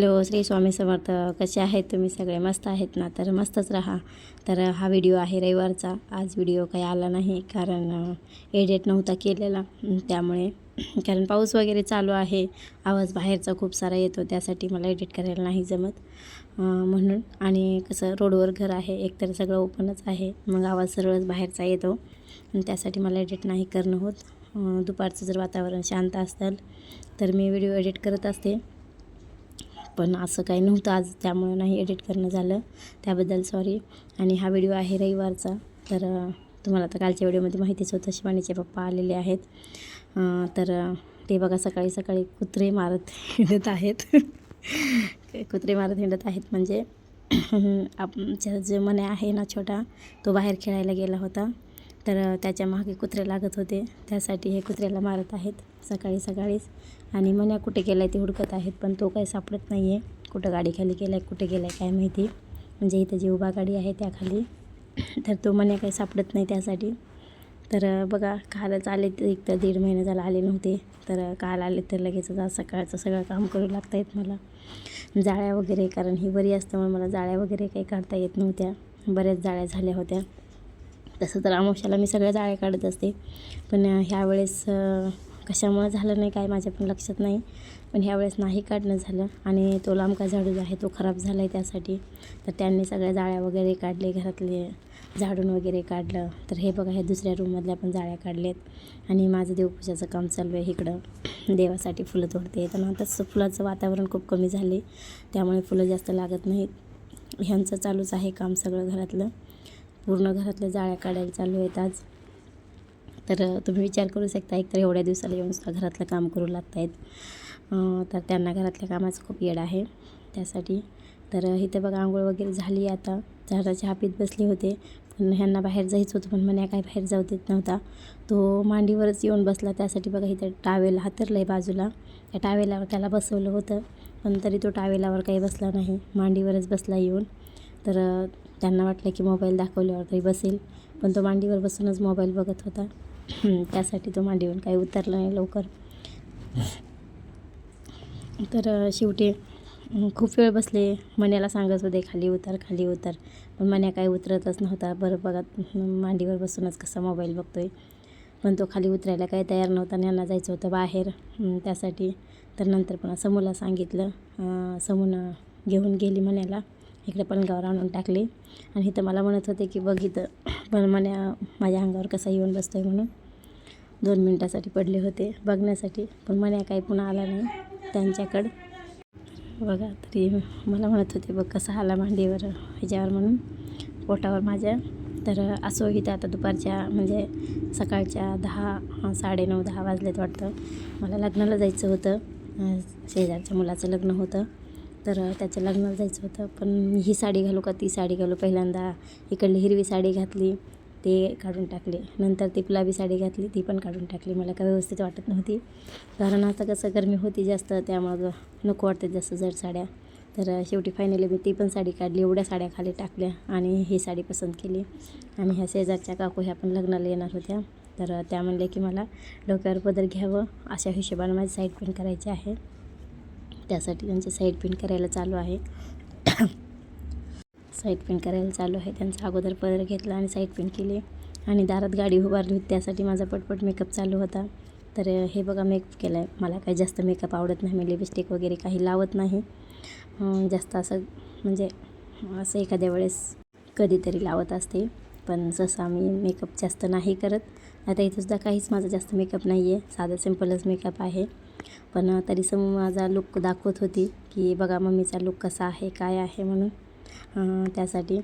Hello Shri Swami Samarth. कसे आहेत तुम्ही? सगळे मस्त आहेत ना? तर मस्तच राहा. तर हा व्हिडिओ आहे रविवारचा. आज व्हिडिओ काही आला नाही कारण एडिट नव्हता केलेला. त्यामुळे कारण पाऊस वगैरे चालू आहे. आवाज बाहेरचा खूप सारा येतो. त्यासाठी मला एडिट करायला नाही जमत. म्हणून आणि कसं रोडवर घर आहे. एकतर सगळं ओपनच आहे. मग आवाज सरळच बाहेरचा येतो. त्यासाठी मला एडिट नाही करणं होत. दुपारचं जर वातावरण शांत असेल तर मी व्हिडिओ एडिट करत असते. पण असं काही नव्हतं आज त्यामुळं नाही एडिट करणं झालं. त्याबद्दल सॉरी आणि हा व्हिडिओ आहे रविवारचा. तर तुम्हाला तर कालच्या व्हिडिओमध्ये माहितीच होतं शिवानीचे पप्पा आलेले आहेत. तर ते बघा सकाळी सकाळी कुत्रे मारत हिंडत आहेत. कुत्रे मारत हिंडत आहेत म्हणजे आमच्या जो मने आहे ना छोटा तो बाहेर खेळायला गेला होता. तर त्याच्यामागे कुत्रे लागत होते. त्यासाठी हे कुत्र्याला मारत आहेत सकाळी सकाळीच. आणि मन्या कुठे गेला आहे ते हुडकत आहेत पण तो काही सापडत नाही आहे कुठं गाडीखाली गेला आहे कुठे गेला आहे काय माहिती. म्हणजे इथं जी उभा गाडी आहे त्याखाली तर तो मन्या काही सापडत नाही त्यासाठी. तर बघा कालच आले ते एक तर दीड महिने झाला आले नव्हते. तर काल आले तर लगेच आज सकाळचं सगळं काम करू लागता येत मला. जाळ्या वगैरे कारण ही बरी असल्यामुळे मला जाळ्या वगैरे काही काढता येत नव्हत्या. बऱ्याच जाळ्या झाल्या होत्या. तसं तर अमावश्याला मी सगळ्या जाळ्या काढत असते. पण ह्यावेळेस कशामुळं झालं नाही काय माझ्या पण लक्षात नाही. पण ह्यावेळेस नाही काढणं झालं आणि तो लांबका झाडू जो आहे तो खराब झाला आहे त्यासाठी. तर त्यांनी सगळ्या जाळ्या वगैरे काढले घरातले झाडून वगैरे काढलं. तर हे बघा हे दुसऱ्या रूममधल्या पण जाळ्या काढलेत. आणि माझं देवपूजाचं काम चालू आहे इकडं. देवासाठी फुलं तोडते. तर आताच फुलाचं वातावरण खूप कमी झाले. त्यामुळे फुलं जास्त लागत नाहीत. ह्यांचं चालूच आहे काम सगळं घरातलं. पूर्ण घरातल्या जाळ्या काढायला चालू आहेत आज. तर तुम्ही विचार करू शकता एकतर एवढ्या दिवसाला येऊन सुद्धा घरातलं काम करू लागत आहेत तर त्यांना घरातल्या कामाचं खूप येड आहे. त्यासाठी तर इथे इथं बघा आंघोळ वगैरे झाली आता. झाडा चहा पीत बसले होते. पण ह्यांना बाहेर जायचं होतं पण म्हणे काय बाहेर जाऊ देत नव्हता. तो मांडीवरच येऊन बसला. त्यासाठी बघा इथं टावेल हातरलं आहे बाजूला. त्या टावेलावर त्याला बसवलं होतं. पण तरी तो टावेलावर काही बसला नाही. मांडीवरच बसला येऊन. तर त्यांना वाटलं की मोबाईल दाखवल्यावर तरी बसेल. पण तो मांडीवर बसूनच मोबाईल बघत होता. त्यासाठी तो मांडीवर काही उतरला नाही लवकर. तर शेवटी खूप वेळ बसले. मन्याला सांगत होते खाली उतर खाली उतर. पण मण्या काही उतरतच नव्हता. बरं बघा मांडीवर बसूनच कसा मोबाईल बघतोय. पण तो खाली उतरायला काही तयार नव्हता आणि यांना जायचं होतं बाहेर. त्यासाठी तर नंतर पण समूला सांगितलं. समून घेऊन गेली मन्याला इकडे गावर आणून टाकली. आणि इथं मला म्हणत होते की बघ इथं पण मन्या माझ्या अंगावर कसा येऊन बसतोय म्हणून. दोन मिनटासाठी पडले होते बघण्यासाठी पण म्हण्या काही पुन्हा आला नाही त्यांच्याकडं. बघा तरी मला म्हणत होते बघ कसा आला मांडीवर ह्याच्यावर म्हणून पोटावर माझ्या. तर असो इथं आता दुपारच्या म्हणजे सकाळच्या दहा साडेनऊ दहा वाजलेत वाटतं. मला लग्नाला जायचं होतं. शेजारच्या मुलाचं लग्न होतं. तर त्याच्या लग्नाला जायचं होतं. पण ही साडी घालू का? ती साडी घालू. पहिल्यांदा इकडली हिरवी साडी घातली ते काढून टाकले. नंतर ती गुलाबी साडी घातली ती पण काढून टाकली. मला काय व्यवस्थित वाटत नव्हती. कारण आता कसं गरमी होती जास्त त्यामुळं नको वाटते जास्त जड साड्या. तर शेवटी फायनली मी ती पण साडी काढली एवढ्या साड्या खाली टाकल्या आणि ही साडी पसंत केली. आणि ह्या शेजारच्या काकू ह्या पण लग्नाला येणार होत्या. तर त्या म्हणले की मला डोक्यावर पदर घ्यावं अशा हिशोबाने माझी साईड पण करायची आहे. त्यासाठी त्यांची साईड पेंट करायला चालू आहे. साईड पेंट करायला चालू आहे. त्यांचा अगोदर पदर घेतला आणि साईड पेंट केली. आणि दारात गाडी उभारली होती. त्यासाठी माझा पटपट मेकअप चालू होता. तर हे बघा मेकअप केला आहे मला काही जास्त मेकअप आवडत नाही. मी लिपस्टिक वगैरे काही लावत नाही. जास्त असं म्हणजे असं एखाद्या वेळेस कधीतरी लावत असते. पण जसं आम्ही मेकअप जास्त नाही करत आता इथंसुद्धा काहीच माझा जास्त मेकअप नाही आहे साधा सिम्पलच मेकअप आहे. पण तरी सम माझा लुक दाखवत होती की बघा मम्मीचा लुक कसा आहे काय आहे? म्हणून त्यासाठी.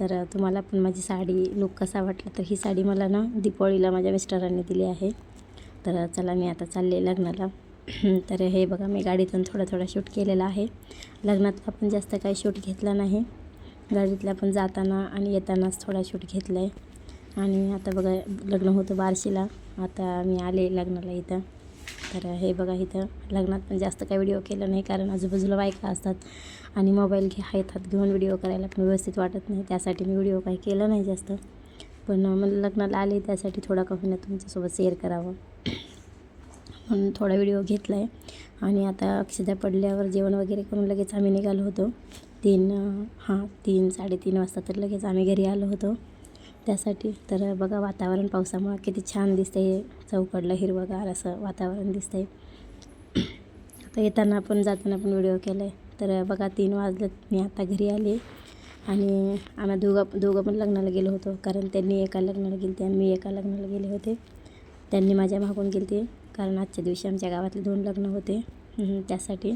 तर तुम्हाला पण माझी साडी लुक कसा वाटला तर ही साडी मला ना दीपावळीला माझ्या मिस्टरांनी दिली आहे. तर चला मी आता चालले लग्नाला. तर हे बघा मी गाडीतून थोडा थोडा शूट केलेला आहे. लग्नातला पण जास्त काही शूट घेतला नाही. गाडीतला पण जाताना आणि येतानाच थोडा शूट घेतला आहे आणि आता बघा लग्न होतं बार्शीला. आता मी आले लग्नाला इथं. तर हे बघा इथं लग्नात पण जास्त काही व्हिडिओ केला नाही कारण आजूबाजूला बायका असतात आणि मोबाईल घ्या येतात घेऊन व्हिडिओ करायला पण व्यवस्थित वाटत नाही. त्यासाठी मी व्हिडिओ काही केलं नाही जास्त. पण मला लग्नाला आले त्यासाठी थोडा कमी तुमच्यासोबत शेअर करावं. म्हणून थोडा व्हिडिओ घेतला आहे आणि आता अक्षदा पडल्यावर जेवण वगैरे करून लगेच आम्ही निघालो होतो. तीन हां तीन साडेतीन वाजता तर लगेच आम्ही घरी आलो होतो. त्यासाठी तर बघा वातावरण पावसामुळं किती छान दिसतंय चौकडलं हिरवंगार असं वातावरण दिसतंय. आता येताना पण जाताना पण व्हिडिओ केला आहे तर बघा तीन वाजलेत मी आता घरी आले आणि आम्ही दोघं दोघं पण लग्नाला गेलो होतो. कारण त्यांनी एका लग्नाला गेलते आणि मी एका लग्नाला गेले होते. त्यांनी माझ्या मागून गेलते. कारण आजच्या दिवशी आमच्या गावातले दोन लग्न होते. त्यासाठी.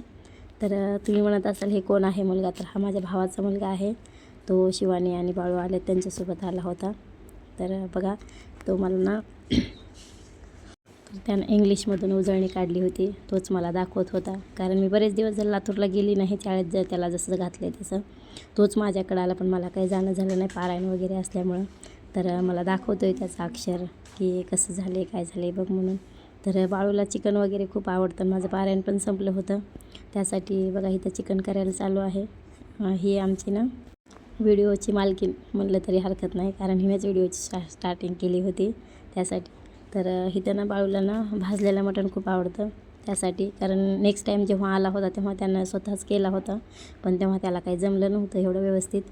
तर तुम्ही म्हणत असाल हे कोण आहे मुलगा? तर हा माझ्या भावाचा मुलगा आहे. तो शिवानी आणि बाळू आले त्यांच्यासोबत आला होता. तर बघा तो मला ना तर त्यानं इंग्लिशमधून उजळणी काढली होती. तोच मला दाखवत होता. कारण मी बरेच दिवस जर लातूरला गेली नाही शाळेत जर त्याला जसं घातलं आहे तसं तोच माझ्याकडे आला. पण मला काही जाणं झालं नाही पारायण वगैरे असल्यामुळं. तर मला दाखवतो आहे त्याचं अक्षर की कसं झाले काय झाले बघ म्हणून. तर बाळूला चिकन वगैरे खूप आवडतं. माझं पारायण पण संपलं होतं. त्यासाठी बघा इथं चिकन करायला चालू आहे. ही आमची ना व्हिडिओची मालकीन म्हणलं तरी हरकत नाही कारण हिनेच व्हिडिओची स्टा स्टार्टिंग केली होती त्यासाठी. तर अ, इथं ना बाळूला ना भाजलेलं मटण खूप आवडतं त्यासाठी. कारण नेक्स्ट टाईम जेव्हा आला होता तेव्हा त्यानं स्वतःच केला होता पण तेव्हा त्याला काही जमलं नव्हतं एवढं व्यवस्थित.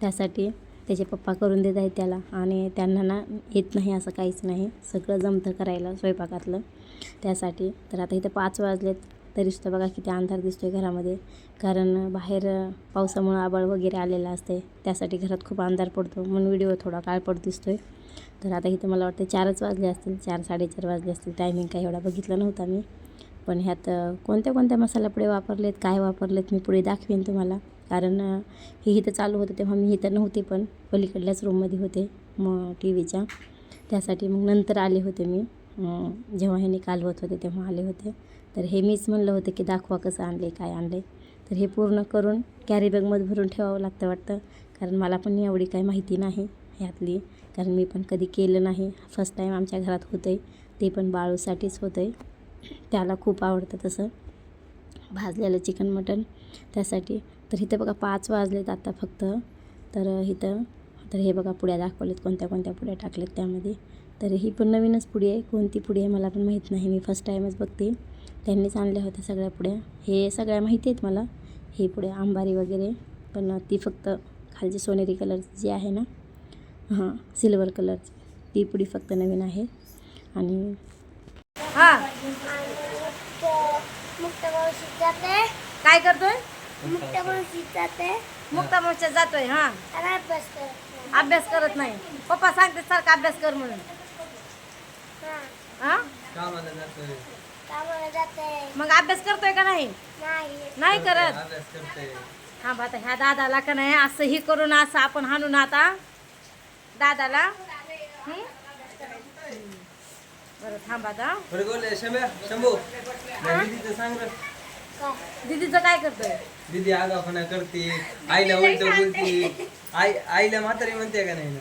त्यासाठी त्याचे पप्पा करून देत आहेत त्याला आणि त्यांना ना येत नाही असं काहीच नाही. सगळं जमतं करायला स्वयंपाकातलं. त्यासाठी. तर आता इथं पाच वाजलेत. तरीसुद्धा बघा किती अंधार दिसतो आहे घरामध्ये. कारण बाहेर पावसामुळं आबाळ वगैरे आलेलं असते त्यासाठी घरात खूप अंधार पडतो. म्हणून व्हिडिओ थोडा काळपट दिसतो आहे तर आता इथे मला वाटतं चारच वाजले असतील. चार साडेचार वाजले असतील. टायमिंग काही एवढा बघितला नव्हता मी. पण ह्यात कोणत्या कोणत्या मसाला पुढे वापरलेत काय वापरलेत मी पुढे दाखवेन तुम्हाला. कारण हे इथं चालू होतं तेव्हा मी इथं नव्हते पण पलीकडल्याच रूममध्ये होते मग टी व्हीच्या त्यासाठी मग नंतर आले होते मी. जेव्हा हे होत होते तेव्हा आले होते. तर हे मीच म्हणलं होतं की दाखवा कसं आणले काय आणले तर हे पूर्ण करून कॅरीबॅगमध्ये भरून ठेवावं लागतं वाटतं. कारण मला पण एवढी काही माहिती नाही ह्यातली कारण मी पण कधी केलं नाही. फर्स्ट टाईम आमच्या घरात होतं आहे ते पण बाळूसाठीच होतं आहे त्याला खूप आवडतं तसं. भाजलेलं चिकन मटन त्यासाठी. तर इथं बघा पाच वाजलेत आता फक्त. तर इथं तर हे बघा पुड्या दाखवलेत कोणत्या कोणत्या पुड्या टाकलेत त्यामध्ये. तर ही पण नवीनच पुडी आहे. कोणती पुडी आहे मला पण माहीत नाही. मी फर्स्ट टाईमच बघते. त्यांनीच आणल्या होत्या सगळ्या पुड्या. हे सगळ्या माहिती आहेत मला हे पुढे आंबारी वगैरे. पण ती फक्त खालची सोनेरी कलरची जी आहे ना? हां सिल्वर कलरची ती पुढी फक्त नवीन आहे. आणि हां. जाते काय करतोय? मुक्त जाते मुक्ता मोर्चात जातोय हा. अभ्यास करत नाही. पप्पा सांगते सारखा अभ्यास कर म्हणून. हां? हा कामाला जाते. मग अभ्यास करतोय का नाही? नाही. नाही करत? अभ्यास करते. हा आता ह्या दादाला का नाही असं ही करून असं आपण हाणून आता. दादाला? हं? बरं थांब आता. बरं बोल शंभ्या शंभू. नाही दीदीचं सांग रे काय दीदीचं काय करतोय? दीदी आगापणा करते आईला उलट बोलते. आई आईला म्हातारी म्हणते का नाही ना?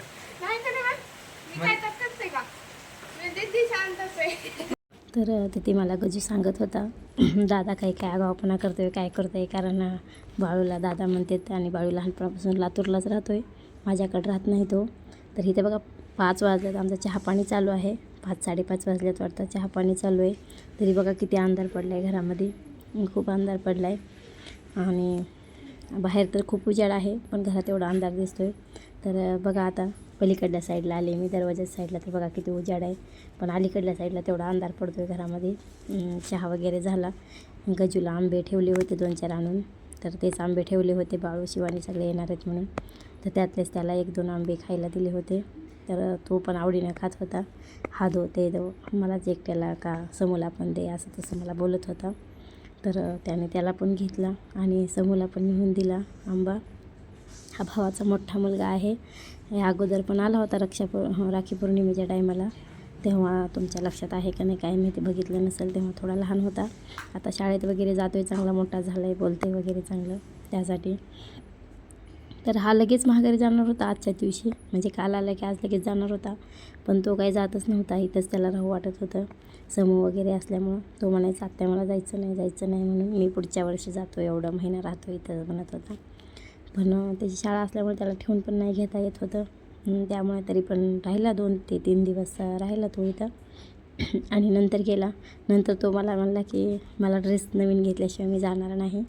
तर तर तिथे मला गजू सांगत होता दादा काही काय आगावपणा करतोय काय करतोय? कारण बाळूला दादा म्हणतात आणि बाळू लहानपणापासून लातूरलाच राहतो आहे माझ्याकडे राहत नाही तो. तर इथे बघा पाच वाजल्यात. आमचा चहा पाणी चालू आहे. पाच साडेपाच वाजल्यात वाटतं. चहा पाणी चालू आहे. तरी बघा किती अंधार पडला आहे घरामध्ये. खूप अंधार पडला आहे आणि बाहेर तर खूप उजाड आहे पण घरात एवढा अंधार दिसतो आहे तर बघा आता पलीकडल्या साईडला आले. मी दरवाजाच्या साईडला तर बघा किती उजाड आहे. पण अलीकडल्या साईडला तेवढा अंधार पडतोय घरामध्ये. चहा वगैरे झाला. गजूला आंबे ठेवले होते दोन चार आणून. तर तेच आंबे ठेवले होते बाळू शिवानी सगळे येणार आहेत म्हणून. तर त्यातलेच त्याला एक दोन आंबे खायला दिले होते. तर तो पण आवडीनं खात होता. हा दो ते दो. मलाच एकट्याला का समूला पण दे असं तसं मला बोलत होता. तर त्याने त्याला पण घेतला आणि समूला पण नेऊन दिला आंबा. हा भावाचा मोठा मुलगा आहे. या अगोदर पण आला होता रक्षा राखी पौर्णिमेच्या टायमाला. तेव्हा तुमच्या लक्षात आहे का नाही काय माहिती बघितलं नसेल तेव्हा थोडा लहान होता. आता शाळेत वगैरे जातो आहे चांगला मोठा झाला आहे बोलते वगैरे चांगलं त्यासाठी. तर हा लगेच माघारी जाणार होता आजच्या दिवशी. म्हणजे काल आला की आज लगेच जाणार होता. पण तो काही जातच नव्हता इथंच त्याला राहू वाटत होतं. समूह वगैरे असल्यामुळं तो म्हणायचा आत्या मला जायचं नाही जायचं नाही म्हणून मी पुढच्या वर्षी जातो एवढा महिना राहतो इथं म्हणत होता. पण त्याची शाळा असल्यामुळे त्याला ठेवून पण नाही घेता येत होतं. त्यामुळे तरी पण राहिला दोन ते तीन दिवस राहिला तो इथं. आणि नंतर गेला. नंतर तो मला म्हणला की मला ड्रेस नवीन घेतल्याशिवाय मी जाणार नाही.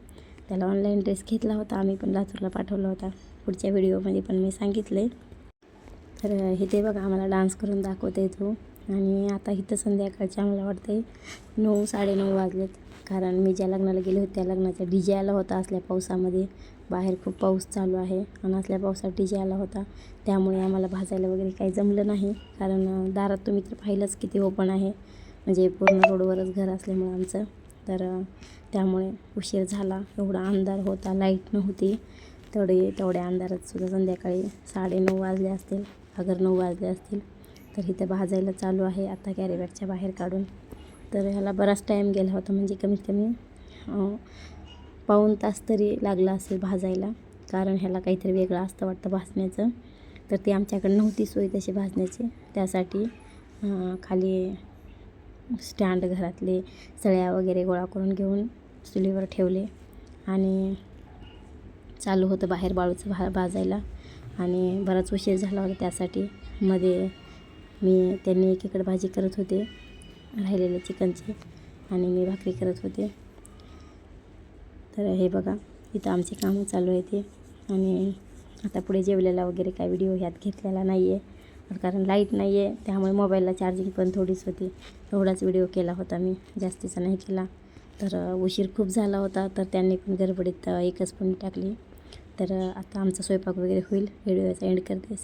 त्याला ऑनलाईन ड्रेस घेतला होता. आम्ही पण लातूरला पाठवला होता. पुढच्या व्हिडिओमध्ये पण मी सांगितलं आहे तर हे ते बघा आम्हाला डान्स करून दाखवते तो. आणि आता इथं संध्याकाळच्या आम्हाला वाटते नऊ साडेनऊ वाजलेत. कारण मी ज्या लग्नाला गेले होते त्या लग्नाचा डी जे आला होता असल्या पावसामध्ये. बाहेर खूप पाऊस चालू आहे. आणि असल्या पावसात डी जे आला होता त्यामुळे आम्हाला भाजायला वगैरे काही जमलं नाही. कारण दारात तुम्ही तर पाहिलंच किती ओपन आहे. म्हणजे पूर्ण रोडवरच घर असल्यामुळं आमचं. तर त्यामुळे उशीर झाला. एवढा अंधार होता लाइट नव्हती. तेवढे तेवढ्या अंधारात सुद्धा संध्याकाळी साडेनऊ वाजले असतील अगर नऊ वाजले असतील तर इथं भाजायला चालू आहे. आता कॅरीबॅगच्या बाहेर काढून. तर ह्याला बराच टाईम गेला होता. म्हणजे कमीत कमी पाऊण तास तरी लागला असेल भाजायला. कारण ह्याला काहीतरी वेगळं असतं वाटतं भाजण्याचं. तर ती आमच्याकडे नव्हती सोय तशी भाजण्याची. त्यासाठी खाली स्टँड घरातले सळ्या वगैरे गोळा करून घेऊन चुलीवर ठेवले. आणि चालू होतं बाहेर बाळूचं भा भाजायला. आणि बराच उशीर झाला होता त्यासाठी. मध्ये मी त्यांनी एकीकडे भाजी करत होते. राहिलेले चिकनची. आणि मी भाकरी करत होते. तर हे बघा इथं आमचे कामं चालू आहे ते. आणि आता पुढे जेवलेला वगैरे काय व्हिडिओ ह्यात घेतलेला नाही आहे कारण लाइट नाही आहे त्यामुळे मोबाईलला चार्जिंग पण थोडीच होती. एवढाच व्हिडिओ केला होता मी जास्तीचा नाही केला. तर उशीर खूप झाला होता तर त्यांनी पण गडबडीत एकच पण टाकली. तर आता आमचा स्वयंपाक वगैरे होईल व्हिडिओचा एंड करते.